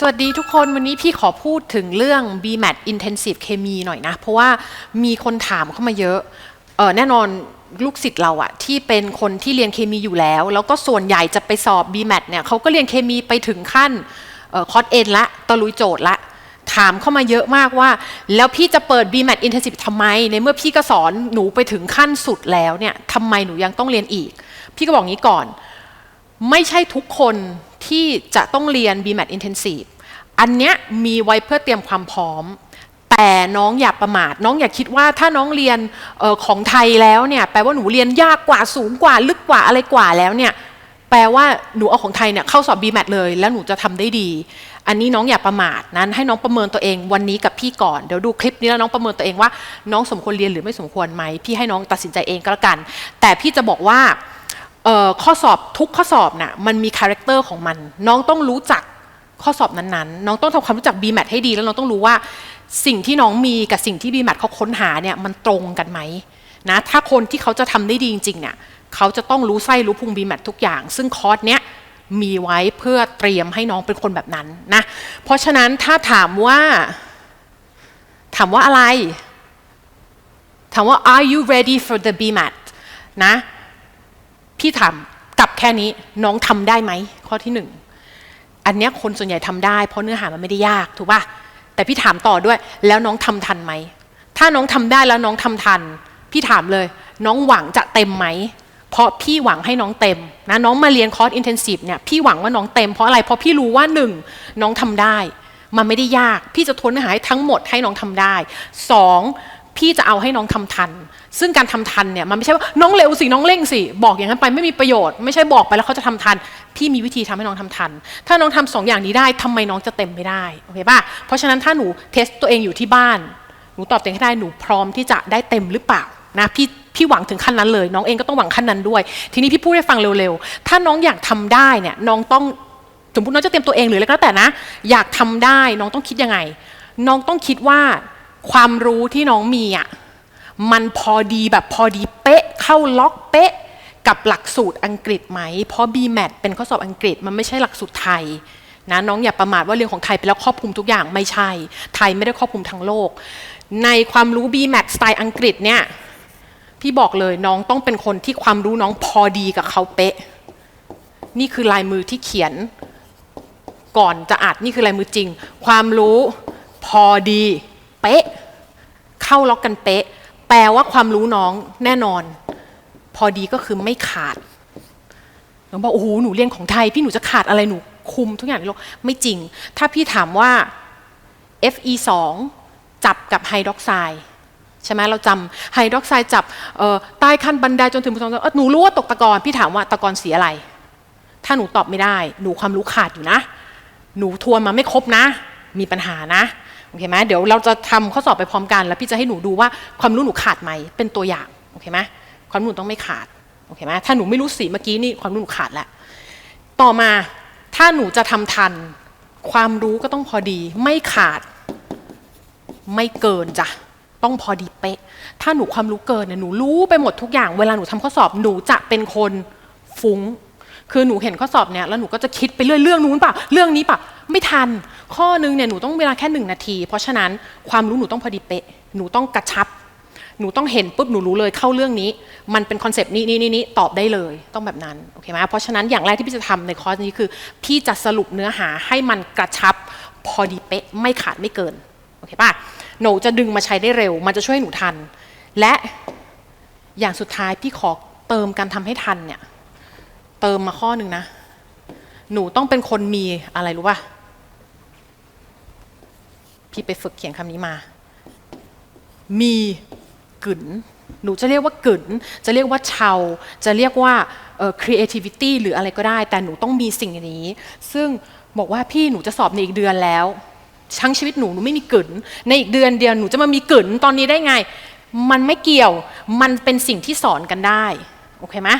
สวัสดีทุกคนวันนี้พี่ขอพูดถึงเรื่อง BMAT Intensive เคมีหน่อยนะ เพราะว่ามีคนถามเข้ามาเยอะเออแน่นอนลูกศิษย์เราอะที่เป็นคนที่เรียนเคมีอยู่แล้ว แล้วก็ส่วนใหญ่จะไปสอบ BMAT เนี่ยเขาก็เรียนเคมีไปถึงขั้นออคอร์สเอ็นละตะลุยโจทย์ละถามเข้ามาเยอะมากว่า แล้วพี่จะเปิด BMAT Intensive ทำไม ในเมื่อพี่ก็สอนหนูไปถึงขั้นสุดแล้วเนี่ยทำไมหนูยังต้องเรียนอีก พี่ก็บอกงี้ก่อน ไม่ใช่ทุกคน ที่จะต้องเรียน BMAT Intensive อันเนี้ยมีไว้เพื่อเตรียมความพร้อม แต่น้องอย่าประมาท น้องอย่าคิดว่าถ้าน้องเรียนออของไทยแล้วเนี่ยแปลว่าหนูเรียนยากกว่าสูงกว่าลึกกว่าอะไรกว่าแล้วเนี่ยแปลว่าหนูเอาของไทยเนี่ยเข้าสอบ BMAT เลย แล้วหนูจะทำได้ดี อันนี้น้องอย่าประมาทนั้น ให้น้องประเมินตัวเองวันนี้กับพี่ก่อนเดี๋ยวดูคลิปนี้แล้วน้องประเมินตัวเองว่า น้องสมควรเรียนหรือไม่สมควรไหมพี่ให้น้องตัดสินใจเองก็แล้วกัน แต่พี่จะบอกว่า ข้อสอบทุกข้อสอบน่ะมันมีคาแรคเตอร์ของมัน น้องต้องรู้จักข้อสอบนั้นๆ น้องต้องทำความรู้จัก BMAT ให้ดี แล้วน้องต้องรู้ว่าสิ่งที่น้องมีกับสิ่งที่ BMAT เขาค้นหาเนี่ยมันตรงกันไหมนะถ้าคนที่เขาจะทำได้ดีจริงๆเนี่ยเขาจะต้องรู้ไส้รู้พุง BMAT ทุกอย่าง ซึ่งคอร์สเนี้ยมีไว้เพื่อเตรียมให้น้องเป็นคนแบบนั้นนะเพราะฉะนั้นถ้าถามว่าถามว่าอะไร ถามว่า are you ready for the BMAT นะ พี่ถามกลับแค่นี้น้องทำได้ไหมข้อที่หนึ่งอันเนี้ยคนส่วนใหญ่ทำได้ เพราะเนื้อหามันไม่ได้ยากถูกป่ะแต่พี่ถามต่อด้วย แล้วน้องทำทันไหมถ้าน้องทำได้แล้วน้องทำทัน พี่ถามเลย น้องหวังจะเต็มไหมเพราะพี่หวังให้น้องเต็มนะน้องมาเรียนคอร์สอินเทนซีฟเนี่ยพี่หวังว่าน้องเต็มเพราะอะไรเพราะพี่รู้ว่าหนึ่งน้องทำได้ มันไม่ได้ยาก พี่จะทนเนื้อหาทั้งหมดให้น้องทำได้สอง พี่จะเอาให้น้องทำทัน ซึ่งการทำทันเนี่ยมันไม่ใช่ว่าน้องเร็วสิน้องเร่งสิบอกอย่างนั้นไปไม่มีประโยชน์ ไม่ใช่บอกไปแล้วเขาจะทำทัน พี่มีวิธีทำให้น้องทำทัน ถ้าน้องทำสองอย่างนี้ได้ทำไมน้องจะเต็มไม่ได้โอเคป่ะเพราะฉะนั้นถ้าหนูเทสตัวเองอยู่ที่บ้านหนูตอบตัวเองให้ได้หนูพร้อมที่จะได้เต็มหรือเปล่านะพี่พี่หวังถึงขั้นนั้นเลย น้องเองก็ต้องหวังขั้นนั้นด้วย ทีนี้พี่พูดให้ฟังเร็วๆ ถ้าน้องอยากทำได้เนี่ยน้องต้องสมมติน้องจะเตรียมตัวเองหรืออะไรก็แล้วแต่นะ อยากทำได้น้องต้องคิดยังไง น้องต้องคิดว่า ความรู้ที่น้องมีอะมันพอดีแบบพอดีเป๊ะเข้าล็อกเป๊ะกับหลักสูตรอังกฤษไหม เพราะ BMAT เป็นข้อสอบอังกฤษมันไม่ใช่หลักสูตรไทยนะน้องอย่าประมาทว่าเรียนของไทยไปแล้วครอบคลุมทุกอย่างไม่ใช่ ไทยไม่ได้ครอบคลุมทั้งโลก ในความรู้ BMAT สไตล์อังกฤษเนี่ยพี่บอกเลยน้องต้องเป็นคนที่ความรู้น้องพอดีกับเขาเป๊ะ นี่คือลายมือที่เขียน ก่อนจะอัดนี่คือลายมือจริง ความรู้พอดี เป๊ะ เข้าล็อกกันเป๊ะ แปลว่าความรู้น้องแน่นอน พอดีก็คือไม่ขาดหนูบอกโอ้โหหนูเรียนของไทย พี่หนูจะขาดอะไรหนูคุมทุกอย่างในโลกไม่จริง ถ้าพี่ถามว่า Fe 2จับกับไฮดรอกไซด์ใช่ไหมเราจำไฮดรอกไซด์จับใต้ขั้นบันไดจนถึงภูเออหนูรู้ว่าตกตะกอนพี่ถามว่าตะกอนสีอะไร ถ้าหนูตอบไม่ได้ หนูความรู้ขาดอยู่นะ หนูทวนมาไม่ครบนะ มีปัญหานะ อเคไหมเดี๋ยวเราจะทำข้อสอบไปพร้อมกัน แล้วพี่จะให้หนูดูว่าความรู้หนูขาดไหมเป็นตัวอย่างโอเคไหมความรู้หนูต้องไม่ขาดโอเคไหมถ้าหนูไม่รู้สีเมื่อกี้นี่ความรู้หนูขาดแล้วต่อมาถ้าหนูจะทำทัน ความรู้ก็ต้องพอดี ไม่ขาด ไม่เกินจ้ะต้องพอดีเป๊ะ ถ้าหนูความรู้เกินเนี่ยหนูรู้ไปหมดทุกอย่าง เวลาหนูทำข้อสอบหนูจะเป็นคนฟุ้ง คือหนูเห็นข้อสอบเนี่ยแล้วหนูก็จะคิดไปเรื่อยเรื่องนู้นป่ะเรื่องนี้ป่ะ ไม่ทัน ข้อนึงเนี่ยหนูต้องเวลาแค่หนึ่งนาที เพราะฉะนั้นความรู้หนูต้องพอดีเป๊ะ หนูต้องกระชับ หนูต้องเห็นปุ๊บหนูรู้เลยเข้าเรื่องนี้ มันเป็นคอนเซปต์นี้นี้นี้นี้ตอบได้เลยต้องแบบนั้นโอเคไหมเพราะฉะนั้นอย่างแรกที่พี่จะทำในคอร์สนี้คือ พี่จะสรุปเนื้อหาให้มันกระชับพอดีเป๊ะไม่ขาดไม่เกินโอเคป่ะหนูจะดึงมาใช้ได้เร็ว มันจะช่วยให้หนูทัน และอย่างสุดท้ายพี่ขอเติมการทำให้ทันเนี่ยเติมมาข้อหนึ่งนะ หนูต้องเป็นคนมีอะไรรู้ป่ะ พี่ไปฝึกเขียนคำนี้มา มีกึ๋นหนูจะเรียกว่ากึ๋นจะเรียกว่าเชาจะเรียกว่าเอ่อ creativity หรืออะไรก็ได้ แต่หนูต้องมีสิ่งนี้ ซึ่งบอกว่าพี่หนูจะสอบในอีกเดือนแล้วทั้งชีวิตหนูหนูไม่มีกึ๋นในอีกเดือนเดียวหนูจะมามีกึ๋นตอนนี้ได้ไง มันไม่เกี่ยว มันเป็นสิ่งที่สอนกันได้ โอเคไหม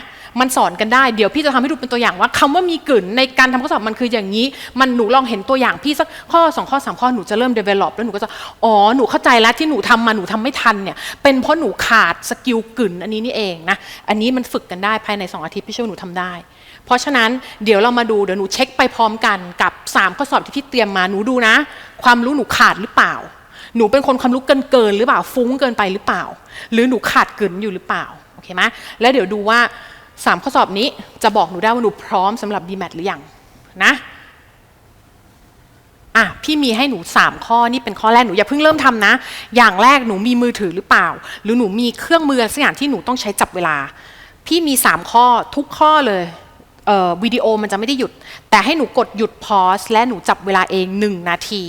มันสอนกันได้ เดี๋ยวพี่จะทำให้ดูเป็นตัวอย่างว่าคำว่ามีกึ๋นในการทำข้อสอบมันคืออย่างนี้ มันหนูลองเห็นตัวอย่างพี่สักข้อสองข้อสามข้อหนูจะเริ่ม develop แล้วหนูก็จะ อ๋อ หนูเข้าใจแล้วที่หนูทำมาหนูทำไม่ทันเนี่ย เป็นเพราะหนูขาดสกิลกึ๋นอันนี้นี่เองนะ อันนี้มันฝึกกันได้ภายในสองอาทิตย์พี่เชื่อว่าหนูทำได้ เพราะฉะนั้นเดี๋ยวเรามาดูเดี๋ยวหนูเช็คไปพร้อมกันกับ 3 ข้อสอบที่พี่เตรียมมาหนูดูนะ ความรู้หนูขาดหรือเปล่า หนูเป็นคนความรู้เกินเกินหรือเปล่าฟุ้งเกินไปหรือเปล่า หรือหนูขาดเกินอยู่หรือเปล่า โอเคไหมแล้วเดี๋ยวดูว่า 3 ข้อสอบนี้จะบอกหนูได้ว่าหนูพร้อมสำหรับ BMAT หรือยังนะอะพี่มีให้หนู 3 ข้อนี่เป็นข้อแรกหนูอย่าเพิ่งเริ่มทำนะ อย่างแรกหนูมีมือถือหรือเปล่า หรือหนูมีเครื่องมือสักอย่างที่หนูต้องใช้จับเวลา พี่มี 3 ข้อทุกข้อเลยเวิดีโอมันจะไม่ได้หยุด แต่ให้หนูกดหยุดพอสและหนูจับเวลาเอง 1 นาที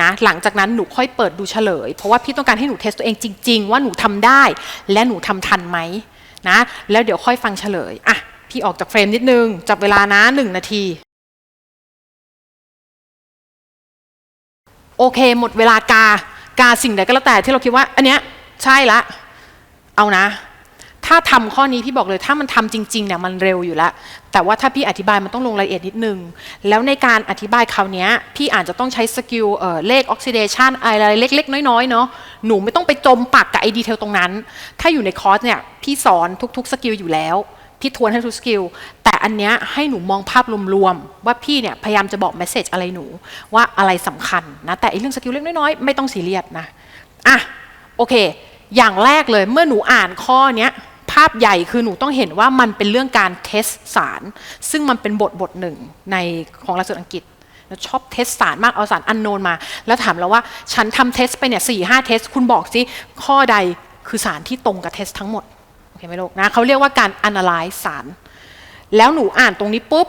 นะหลังจากนั้นหนูค่อยเปิดดูเฉลย เพราะว่าพี่ต้องการให้หนูเทสตัวเองจริง ๆ ว่าหนูทำได้ และหนูทำทันไหมนะแล้วเดี๋ยวค่อยฟังเฉลยอะพี่ออกจากเฟรมนิดนึง จับเวลานะ1นาที โอเค หมดเวลากากาสิ่งใดก็แล้วแต่ที่เราคิดว่า อันเนี้ยใช่ละ เอานะ ถ้าทำข้อนี้พี่บอกเลยถ้ามันทำจริงๆเนี่ยมันเร็วอยู่แล้ว แต่ว่าถ้าพี่อธิบายมันต้องลงรายละเอียดนิดนึง แล้วในการอธิบายคราวนี้พี่อาจจะต้องใช้สกิลเอ่อเลขออกซิเดชันอะไรเล็ก ๆ น้อยๆเนาะหนูไม่ต้องไปจมปักกับไอดีเทลตรงนั้น ถ้าอยู่ในคอร์สเนี่ยพี่สอนทุกๆสกิลอยู่แล้วพี่ทวนให้ทุกสกิลแต่อันเนี้ยให้หนูมองภาพรวมๆว่าพี่เนี่ยพยายามจะบอกเมสเซจอะไรหนูว่าอะไรสำคัญนะแต่ไอ้เรื่องสกิลเล็กน้อยๆไม่ต้องซีเรียสนะอะโอเค อย่างแรกเลยเมื่อหนูอ่านข้อเนี้ย ภาพใหญ่คือหนูต้องเห็นว่ามันเป็นเรื่องการเทสสาร ซึ่งมันเป็นบทบทหนึ่งในของหลักสูตรอังกฤษชอบเทสสารมากเอาสารอันโนนมา แล้วถามเราว่าฉันทำเทสไปเนี่ยสี่ห้าเทสคุณบอกสิข้อใดคือสารที่ตรงกับเทสทั้งหมดโอเคไหมลูกนะเขาเรียกว่าการ analyze สาร แล้วหนูอ่านตรงนี้ปุ๊บ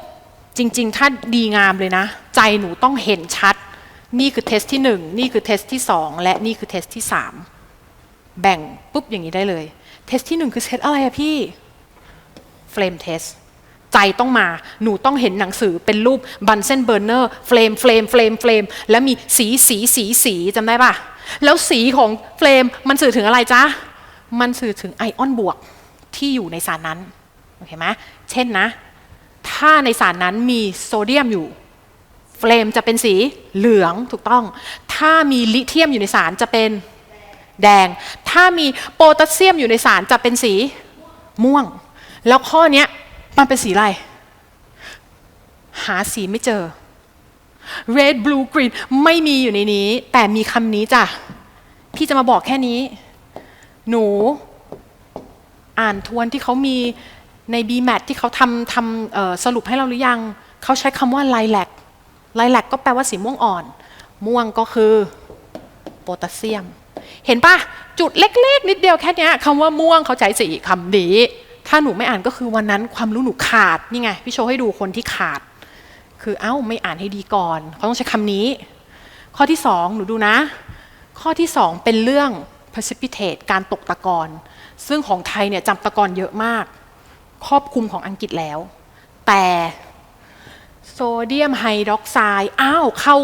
จริง ๆ ถ้าดีงามเลยนะ ใจหนูต้องเห็นชัด นี่คือเทสที่ 1 นี่คือเทสที่ 2 และนี่คือเทสที่ 3 แบ่งปุ๊บอย่างนี้ได้เลย เทสที่1คือเทสอะไรอะพี่เฟลมเทสใจต้องมา หนูต้องเห็นหนังสือเป็นรูปบันเซนเบอร์เนอร์เฟลมเฟลมเฟลมเฟลมแล้วมีสีสีสีสีจำได้ปะแล้วสีของเฟลมมันสื่อถึงอะไรจ๊ะ มันสื่อถึงไอออนบวกที่อยู่ในสารนั้น โอเคไหมเช่นนะ ถ้าในสารนั้นมีโซเดียมอยู่ เฟลมจะเป็นสีเหลืองถูกต้อง ถ้ามีลิเทียมอยู่ในสารจะเป็น แดง ถ้ามีโพแทสเซียมอยู่ในสารจะเป็นสีม่วง แล้วข้อนี้มันเป็นสีอะไร หาสีไม่เจอ red blue green ไม่มีอยู่ในนี้ แต่มีคำนี้จ้ะ พี่จะมาบอกแค่นี้ หนูอ่านทวนที่เขามีใน BMAT ที่เขาทำทำสรุปให้เราหรือยัง เขาใช้คำว่า lilac lilac ก็แปลว่าสีม่วงอ่อน ม่วงก็คือโพแทสเซียม เห็นปะจุดเล็ก ๆ นิดเดียวแค่เนี้ยคำว่าม่วงเขาใช้สีคำนี้ ถ้าหนูไม่อ่านก็คือวันนั้นความรู้หนูขาดนี่ไงพี่โชว์ให้ดูคนที่ขาด คือเอ้าไม่อ่านให้ดีก่อนเขาต้องใช้คำนี้ ข้อที่สองหนูดูนะ ข้อที่สองเป็นเรื่อง precipitate การตกตะกอนซึ่งของไทยเนี่ยจำตะกอนเยอะมาก ครอบคลุมของอังกฤษแล้ว แต่โซเดียมไฮดรอกไซด์อ้าวเข้า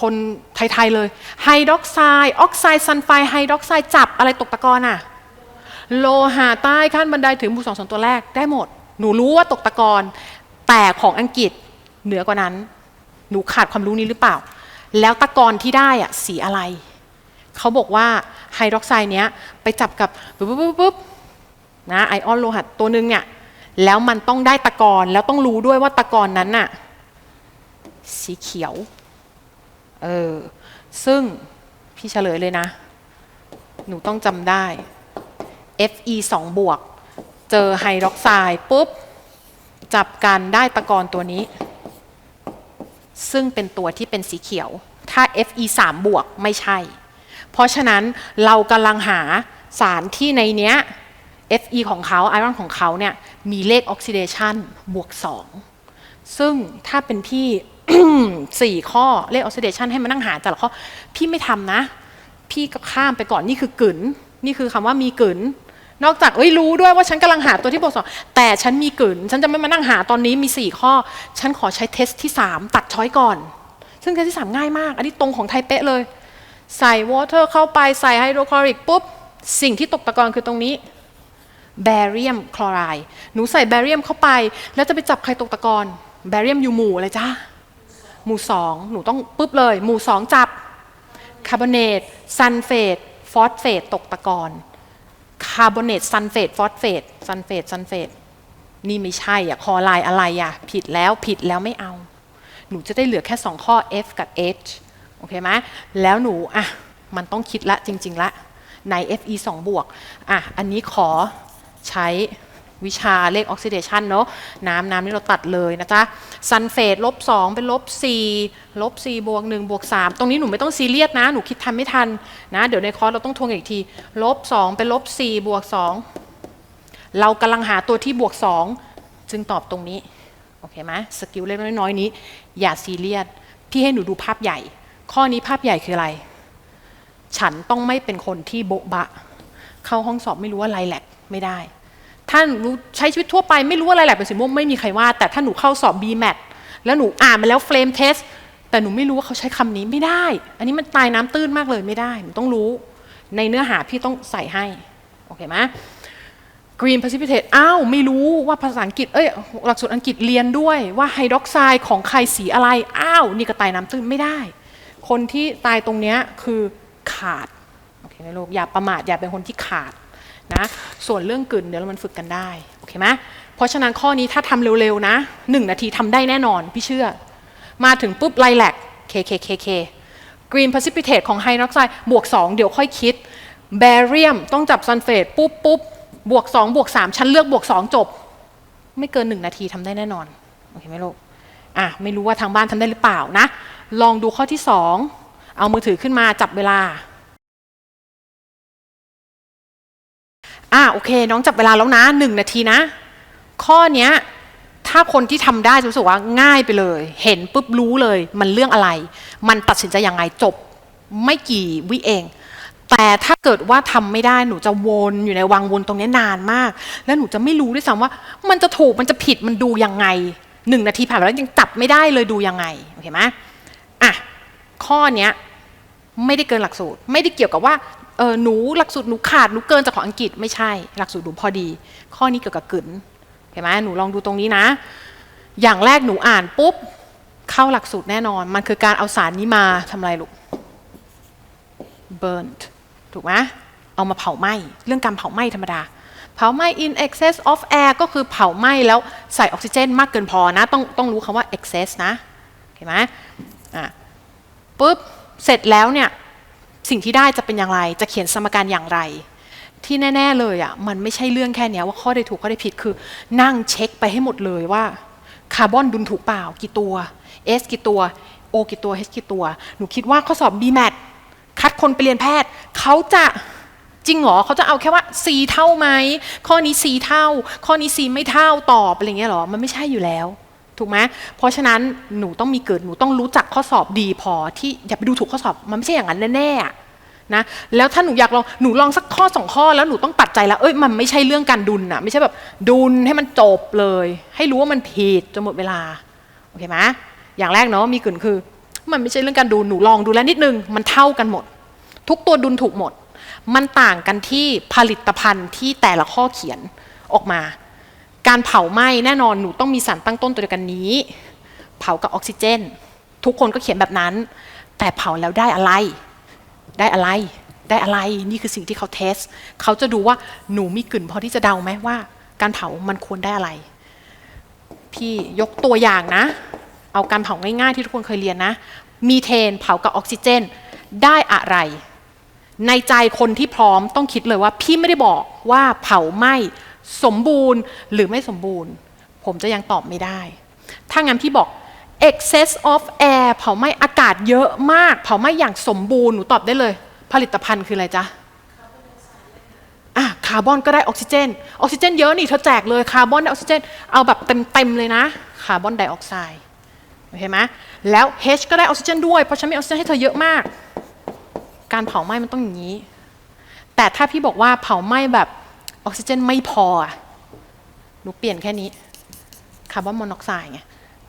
คนไทย ๆ เลยไฮดรอกไซด์ออกไซด์ซัลไฟด์ไฮดรอกไซด์จับอะไรตกตะกอนอะโลหะใต้ขั้นบันไดถึงบูสองสองตัวแรกได้หมด หนูรู้ว่าตกตะกอนแต่ของอังกฤษเหนือกว่านั้น หนูขาดความรู้นี้หรือเปล่า แล้วตะกอนที่ได้อะสีอะไร เขาบอกว่าไฮดรอกไซด์เนี้ยไปจับกับปุ๊บปุ๊บปุ๊บปุ๊บนะไอออนโลหะตัวหนึ่งเนี่ยแล้วมันต้องได้ตะกอนแล้วต้องรู้ด้วยว่าตะกอนนั้นน่ะสีเขียว เออ ซึ่งพี่เฉลยเลยนะ หนูต้องจำได้ Fe 2 บวก เจอไฮดรอกไซด์ปุ๊บ จับกันได้ตะกอนตัวนี้ ซึ่งเป็นตัวที่เป็นสีเขียว ถ้า Fe 3 บวกไม่ใช่ เพราะฉะนั้นเรากำลังหาสารที่ในเนี้ย Fe ของเขาไอรอนของเขาเนี่ย มีเลขออกซิเดชันบวก 2 ซึ่งถ้าเป็นพี่ สี่ข้อเลขออกซิเดชันให้มานั่งหาแต่ละข้อ พี่ไม่ทำนะ พี่ก็ข้ามไปก่อนนี่คือกึ๋นนี่คือคำว่ามีกึ๋นนอกจากเอ้ยรู้ด้วยว่าฉันกำลังหาตัวที่บวกสองแต่ฉันมีกึ๋นฉันจะไม่มานั่งหาตอนนี้มีสี่ข้อ ฉันขอใช้เทสที่สามตัดช้อยก่อน ซึ่งเทสที่สามง่ายมาก อันนี้ตรงของไทยเป๊ะเลย ใส่วอเตอร์เข้าไปใส่ไฮโดรคลอริกปุ๊บ สิ่งที่ตกตะกอนคือตรงนี้แบเรียมคลอไรด์หนูใส่แบเรียมเข้าไป แล้วจะไปจับใครตกตะกอนแบเรียมอยู่หมู่อะไรจ้า หมู่สองหนูต้องปุ๊บเลย หมู่สองจับคาร์บอเนตซันเฟตฟอสเฟตตกตะกอนคาร์บอเนตซันเฟตฟอสเฟตซันเฟตซันเฟตนี่ไม่ใช่อะคอไลน์อะไรอะผิดแล้วผิดแล้วไม่เอา หนูจะได้เหลือแค่ 2 ข้อ F กับ H โอเคไหมแล้วหนูอะมันต้องคิดละจริง ๆ ละใน Fe 2 บวกอะอันนี้ขอใช้ วิชาเลขออกซิเดชันเนาะน้ำน้ำนี่เราตัดเลยนะจ๊ะซันเฟตลบ2เป็นลบ4ลบ4บวก1บวก3ตรงนี้หนูไม่ต้องซีเรียสนะ หนูคิดทันไม่ทันนะ เดี๋ยวในคอร์สเราต้องทวงอีกทีลบ2เป็นลบ4บวก2เรากำลังหาตัวที่บวก 2 จึงตอบตรงนี้ โอเคไหมสกิลเล็กน้อยๆนี้ อย่าซีเรียสพี่ให้หนูดูภาพใหญ่ ข้อนี้ภาพใหญ่คืออะไร ฉันต้องไม่เป็นคนที่โบ๊ะบะ เข้าห้องสอบไม่รู้ว่าไรแหลกไม่ได้ ถ้าหนูใช้ชีวิตทั่วไปไม่รู้ว่าไรแหลกเป็นสีม่วงไม่มีใครว่า แต่ถ้าหนูเข้าสอบ BMAT แล้วหนูอ่านมาแล้วเฟรมเทสแต่หนูไม่รู้ว่าเขาใช้คำนี้ไม่ได้ อันนี้มันตายน้ำตื้นมากเลยไม่ได้ หนูต้องรู้ ในเนื้อหาพี่ต้องใส่ให้ โอเคไหม Green Precipitate อ้าว ไม่รู้ว่าภาษาอังกฤษ เอ้ย หลักสูตรอังกฤษเรียนด้วยว่าไฮดรอกไซด์ของใครสีอะไร อ้าว นี่ก็ตายน้ำตื้นไม่ได้ คนที่ตายตรงเนี้ยคือขาด โอเคไหมลูก อย่าประมาท อย่าเป็นคนที่ขาด นะส่วนเรื่องกลืนเดี๋ยวเรามันฝึกกันได้โอเคไหมเพราะฉะนั้นข้อนี้ถ้าทำเร็วๆนะหนึ่งนาทีทำได้แน่นอนพี่เชื่อ มาถึงปุ๊บไลแลก KKKK Green Precipitate ของไฮดรอกไซด์บวก 2 เดี๋ยวค่อยคิดแบเรียมต้องจับซัลเฟตปุ๊บปุ๊บบวก 2 บวก 3 ฉันเลือกบวก 2 จบ ไม่เกิน 1 นาทีทำได้แน่นอนโอเคไหมลูกอะไม่รู้ว่าทางบ้านทำได้หรือเปล่านะ ลองดูข้อที่ 2 เอามือถือขึ้นมาจับเวลา อะโอเค น้องจับเวลาแล้วนะ1นาทีนะ ข้อเนี้ยถ้าคนที่ทำได้จะรู้สึกว่าง่ายไปเลย เห็นปุ๊บรู้เลย มันเรื่องอะไร มันตัดสินใจยังไงจบไม่กี่วิเอง แต่ถ้าเกิดว่าทำไม่ได้หนูจะวนอยู่ในวังวนตรงนี้นานมาก แล้วหนูจะไม่รู้ด้วยซ้ำว่า มันจะถูกมันจะผิดมันดูยังไงหนึ่งนาทีผ่านไปแล้วยังจับไม่ได้เลยดูยังไงโอเคไหมอะข้อเนี้ยไม่ได้เกินหลักสูตร ไม่ได้เกี่ยวกับว่า เออหนูหลักสูตรหนูขาดหนูเกินจากของอังกฤษไม่ใช่ หลักสูตรหนูพอดี ข้อนี้เกี่ยวกับกึ๋นเห็นไหมหนูลองดูตรงนี้นะ อย่างแรกหนูอ่านปุ๊บเข้าหลักสูตรแน่นอน มันคือการเอาสารนี้มาทำอะไรลูก burnt ถูกไหมเอามาเผาไหม้เรื่องการเผาไหม้ธรรมดา เผาไหม้ in excess of air ก็คือเผาไหม้แล้วใส่ออกซิเจนมากเกินพอนะ ต้องต้องรู้คำว่า excess นะเห็นไหมอะปุ๊บเสร็จแล้วเนี่ย สิ่งที่ได้จะเป็นอย่างไร จะเขียนสมการอย่างไร ที่แน่ ๆเลยอะมันไม่ใช่เรื่องแค่เนี้ยว่าข้อใดถูกข้อใดผิดคือ นั่งเช็คไปให้หมดเลยว่าคาร์บอนดุลถูกเปล่ากี่ตัว S กี่ตัว O กี่ตัว H กี่ตัว หนูคิดว่าข้อสอบ BMAT คัดคนไปเรียนแพทย์ เขาจะจริงเหรอเขาจะเอาแค่ว่า C เท่าไหมข้อนี้ C เท่า ข้อนี้ C ไม่เท่าตอบอะไรเงี้ยหรอมันไม่ใช่อยู่แล้ว ถูกไหมเพราะฉะนั้นหนูต้องมีเกิดหนูต้องรู้จักข้อสอบดีพอที่อย่าไปดูถูกข้อสอบมันไม่ใช่อย่างนั้นแน่ๆนะแล้วถ้าหนูอยากลองหนูลองสักข้อสองข้อแล้วหนูต้องตัดใจแล้วเอ้ยมันไม่ใช่เรื่องการดุลน่ะไม่ใช่แบบดุลให้มันจบเลย ให้รู้ว่ามันผิดจนหมดเวลาโอเคไหมอย่างแรกเนาะมีเกึ่นคือ มันไม่ใช่เรื่องการดูหนูลองดูแล้วนิดนึงมันเท่ากันหมด ทุกตัวดุลถูกหมด มันต่างกันที่ผลิตภัณฑ์ที่แต่ละข้อเขียนออกมา การเผาไหม้แน่นอนหนูต้องมีสารตั้งต้นตัวเดียวกันนี้ เผากับออกซิเจน ทุกคนก็เขียนแบบนั้น แต่เผาแล้วได้อะไร ได้อะไร ได้อะไร นี่คือสิ่งที่เขาเทส เขาจะดูว่าหนูมีกลิ่นพอที่จะเดาไหมว่า การเผามันควรได้อะไร พี่ยกตัวอย่างนะ เอาการเผาง่ายๆ ที่ทุกคนเคยเรียนนะ มีเทนเผากับออกซิเจน ได้อะไร ในใจคนที่พร้อมต้องคิดเลยว่า พี่ไม่ได้บอกว่าเผาไหม้ สมบูรณ์หรือไม่สมบูรณ์ ผมจะยังตอบไม่ได้ ถ้างั้นพี่บอก excess of air เผาไหม้อากาศเยอะมาก เผาไหม้อย่างสมบูรณ์หนูตอบได้เลย ผลิตภัณฑ์คืออะไรจ๊ะอะคาร์บอนก็ได้ออกซิเจน ออกซิเจนเยอะนี่เธอแจกเลยคาร์บอนไดออกซิเจน เอาแบบเต็มๆเลยนะคาร์บอนไดออกไซด์โอเคไหมแล้ว H ก็ได้ออกซิเจนด้วย เพราะฉันมีออกซิเจนให้เธอเยอะมาก การเผาไหม้มันต้องอย่างนี้ แต่ถ้าพี่บอกว่าเผาไหม้แบบ ออกซิเจนไม่พอหนูเปลี่ยนแค่นี้คาร์บอนมอนอกไซด์ไง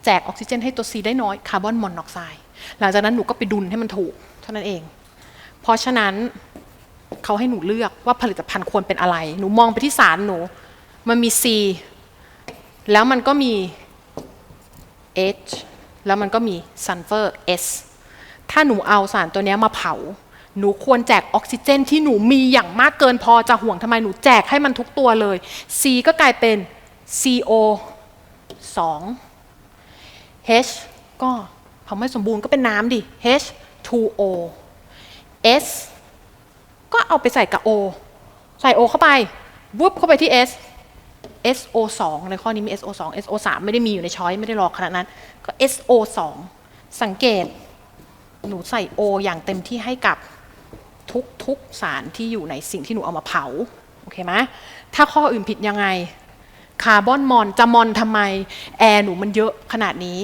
แจกออกซิเจนให้ตัว C ได้น้อยคาร์บอนมอนอกไซด์หลังจากนั้นหนูก็ไปดุลให้มันถูก เท่านั้นเอง เพราะฉะนั้นเขาให้หนูเลือกว่าผลิตภัณฑ์ควรเป็นอะไร หนูมองไปที่สารหนู มันมี C แล้วมันก็มี H แล้วมันก็มี sulfur S ถ้าหนูเอาสารตัวนี้มาเผา หนูควรแจกออกซิเจนที่หนูมีอย่างมากเกินพอจะห่วงทำไมหนูแจกให้มันทุกตัวเลย C ก็กลายเป็น CO 2 H ก็พอไม่สมบูรณ์ก็เป็นน้ำดิ H 2O S ก็เอาไปใส่กับ O ใส่ O เข้าไปวุบเข้าไปที่ S SO 2ในข้อนี้มี SO 2 SO 3ไม่ได้มีอยู่ในช้อยไม่ได้รอขนาดนั้น ก็ SO 2สังเกต หนูใส่ O อย่างเต็มที่ให้กับ ทุกทุกสารที่อยู่ในสิ่งที่หนูเอามาเผาโอเคไหมถ้าข้ออื่นผิดยังไงคาร์บอนมอนจะมอนทำไมแอร์หนูมันเยอะขนาดนี้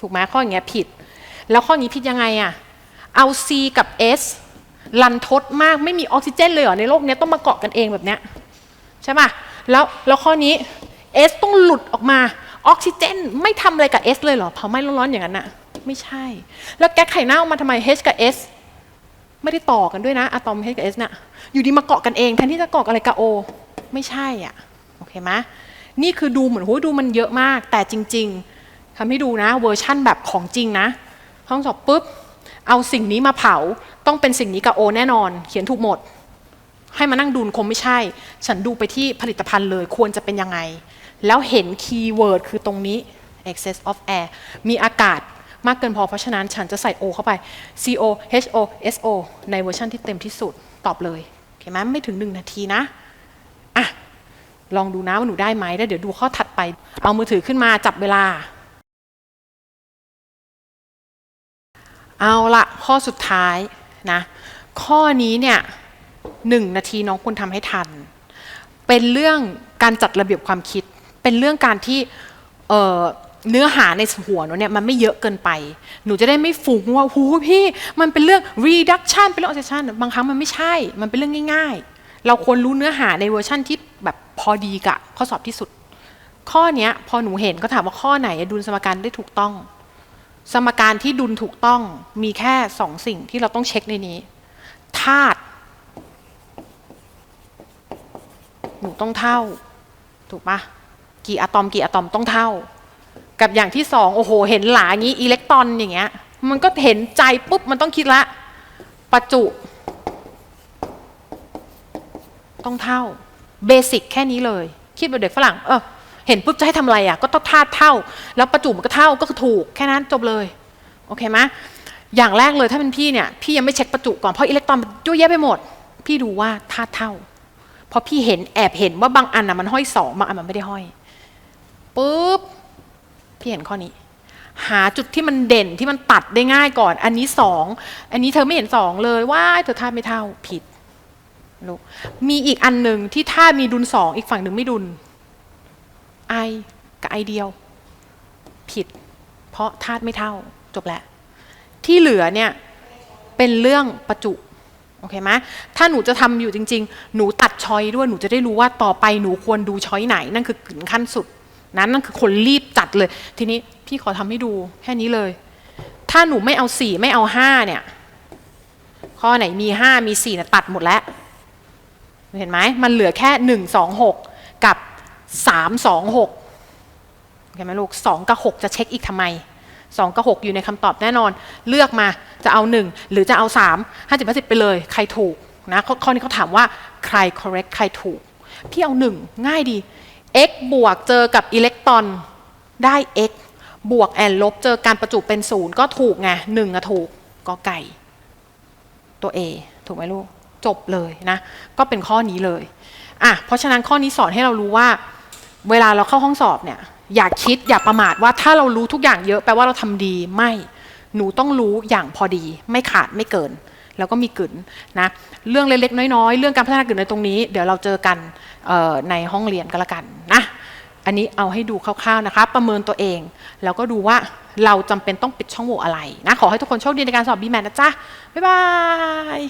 ถูกไหมข้ออย่างเงี้ยผิด แล้วข้อนี้ผิดยังไงอะเอา C กับ S ลันทดมากไม่มีออกซิเจนเลยเหรอในโลกนี้ต้องมาเกาะกันเองแบบเนี้ยใช่ป่ะแล้วแล้วข้อนี้ S ต้องหลุดออกมาออกซิเจนไม่ทำอะไรกับ S เลยเหรอเผาไหม้ร้อนๆอย่างนั้นน่ะไม่ใช่ แล้วแก๊สไข่เน่ามาทำไม H กับ S ไม่ได้ต่อกันด้วยนะอะตอม H กับ S น่ะอยู่ดีมาเกาะกันเองแทนที่จะเกาะอะไรกับ O ไม่ใช่อะโอเคไหมนี่คือดูเหมือนโหดูมันเยอะมาก แต่จริง ๆทำให้ดูนะเวอร์ชั่นแบบของจริงนะ ห้องสอบปุ๊บ เอาสิ่งนี้มาเผาต้องเป็นสิ่งนี้กับ O แน่นอน เขียนถูกหมด ให้มานั่งดูคงไม่ใช่ ฉันดูไปที่ผลิตภัณฑ์เลยควรจะเป็นยังไง แล้วเห็นคีย์เวิร์ดคือตรงนี้ excess of air มีอากาศ มากเกินพอเพราะฉะนั้นฉันจะใส่ O เข้าไป CO HO SO ในเวอร์ชันที่เต็มที่สุดตอบเลยโอเคไหมไม่ถึง 1 นาทีนะอะลองดูนะว่าหนูได้ไหมแล้วเดี๋ยวดูข้อถัดไป เอามือถือขึ้นมาจับเวลา เอาละข้อสุดท้ายนะข้อนี้เนี่ยหนึ่งนาทีน้องควรทำให้ทัน เป็นเรื่องการจัดระเบียบความคิด เป็นเรื่องการที่ เนื้อหาในหัวหนูเนี่ยมันไม่เยอะเกินไป หนูจะได้ไม่ฟุ้งว่าหูพี่ มันเป็นเรื่อง reduction เป็นเรื่อง oxidation บางครั้งมันไม่ใช่ มันเป็นเรื่องง่าย ๆ เราควรรู้เนื้อหาในเวอร์ชั่นที่แบบพอดีกับข้อสอบที่สุด ข้อนี้พอหนูเห็นก็ถามว่าข้อไหนดุลสมการได้ถูกต้อง สมการที่ดุลถูกต้องมีแค่สองสิ่งที่เราต้องเช็คในนี้ธาตุหนูต้องเท่า ถูกปะกี่อะตอมกี่อะตอมต้องเท่า กับอย่างที่สองโอ้โห เห็นหลาอย่างนี้อิเล็กตรอนอย่างเงี้ย มันก็เห็นใจปุ๊บมันต้องคิดละ ประจุ ต้องเท่าเบสิกแค่นี้เลย คิดแบบเด็กฝรั่งเออเห็นปุ๊บจะให้ทำอะไรอะก็ต้องธาตุเท่า แล้วประจุมันก็เท่าก็คือถูกแค่นั้นจบเลยโอเคไหมอย่างแรกเลยถ้าเป็นพี่เนี่ยพี่ยังไม่เช็คประจุก่อนเพราะอิเล็กตรอนมันยุ่ยแยะไปหมด พี่ดูว่าธาตุเท่าเพราะพี่เห็นแอบเห็นว่าบางอันน่ะมันห้อยสองบางอันมันไม่ได้ห้อยปุ๊บ พี่เห็นข้อนี้ หาจุดที่มันเด่นที่มันตัดได้ง่ายก่อน อันนี้สองอันนี้เธอไม่เห็นสองเลยว่าเธอธาไม่เท่าผิดลูกมีอีกอันหนึ่งที่ธามีดุลสองอีกฝั่งหนึ่งไม่ดุลไอกับไอเดียว ผิด เพราะธาตุไม่เท่าจบแล้วที่เหลือเนี่ยเป็นเรื่องประจุโอเคไหมถ้าหนูจะทำอยู่จริง ๆ หนูตัดชอยด้วยหนูจะได้รู้ว่าต่อไปหนูควรดูชอยไหน นั่นคือขั้นสุด นั้นนั่นคือคนรีบจัดเลย ทีนี้พี่ขอทำให้ดูแค่นี้เลย ถ้าหนูไม่เอาสี่ไม่เอาห้าเนี่ย ข้อไหนมีห้ามีสี่เนี่ยตัดหมดแล้ว เห็นไหมมันเหลือแค่หนึ่งสองหกกับสามสองหกเห็นไหมลูกสองกับหกจะเช็คอีกทำไมสองกับหกอยู่ในคำตอบแน่นอน เลือกมาจะเอาหนึ่งหรือจะเอาสามห้าสิบห้าสิบไปเลย ใครถูกนะข้อนี้เขาถามว่าใคร correct ใครถูก พี่เอาหนึ่งง่ายดี x บวกเจอกับอิเล็กตรอนได้ x บวกแอนลบเจอการประจุเป็นศูนย์ก็ถูกไงหนึ่งอะถูกก็ไก่ ตัว A ถูกไหมลูก จบเลยนะ ก็เป็นข้อนี้เลยอะเพราะฉะนั้นข้อนี้สอนให้เรารู้ว่า เวลาเราเข้าห้องสอบเนี่ย อย่าคิดอย่าประมาทว่าถ้าเรารู้ทุกอย่างเยอะแปลว่าเราทำดีไม่ หนูต้องรู้อย่างพอดี ไม่ขาดไม่เกิน แล้วก็มีกลืนนะเรื่องเล็กๆ น้อยๆ เรื่องการพัฒนากลืนในตรงนี้ เดี๋ยวเราเจอกันในห้องเรียนก็แล้วกันนะอันนี้เอาให้ดูคร่าวๆนะคะ ประเมินตัวเอง แล้วก็ดูว่าเราจำเป็นต้องปิดช่องโหว่อะไรนะขอให้ทุกคนโชคดีในการสอบบีแมนนะจ๊ะบ๊ายบาย